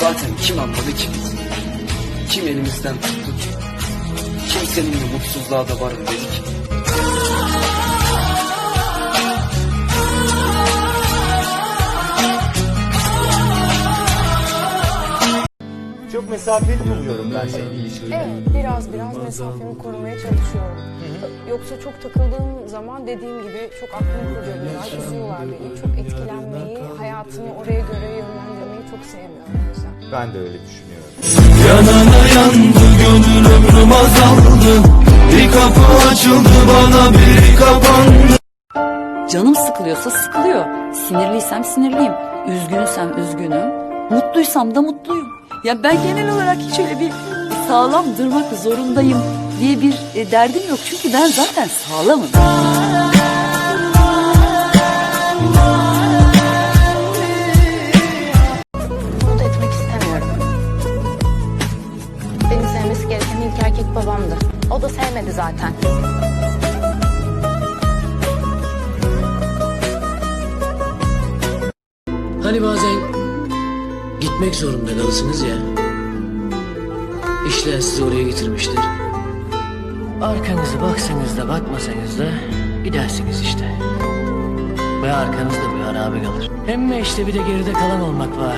Zaten kim anladı ki bizi? Kim elimizden tuttu ki? Kim seninle mutsuzluğa da varım dedi ki? Çok mesafeli buluyorum ben seni ilişkide. Evet, biraz biraz mesafemi korumaya çalışıyorum. Yoksa çok takıldığım zaman dediğim gibi çok aklım kurcalıyorlar, üzüyorlar beni. Çok etkilenmeyi, hayatımı oraya Ben de öyle düşünüyorum. Yanana yandı gönül ömrüm azaldı Bir kapı açıldı bana biri kapandı Canım sıkılıyorsa sıkılıyor. Sinirliysem sinirliyim. Üzgünsem üzgünüm. Mutluysam da mutluyum. Ya ben genel olarak hiç öyle bir sağlam durmak zorundayım diye bir e, derdim yok. Çünkü ben zaten sağlamım. Erkek babamdı. O da sevmedi zaten. Hani bazen gitmek zorunda kalırsınız ya. İşler sizi oraya getirmiştir. Arkanızı baksanız da bakmasanız da gidersiniz işte. Ve arkanızda bir harabe kalır. Hem işte bir de geride kalan olmak var.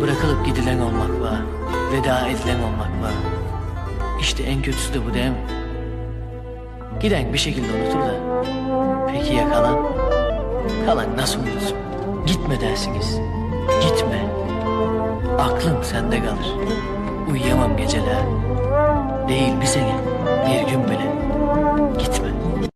Bırakılıp gidilen olmak var. Veda edilen olmak var. İşte en kötüsü de bu değil mi? Giden bir şekilde unutur da. Peki ya kalan? Kalan nasıl unutsun? Gitme dersiniz. Gitme. Aklım sende kalır. Uyuyamam geceler. Değil bir sene, bir gün bile.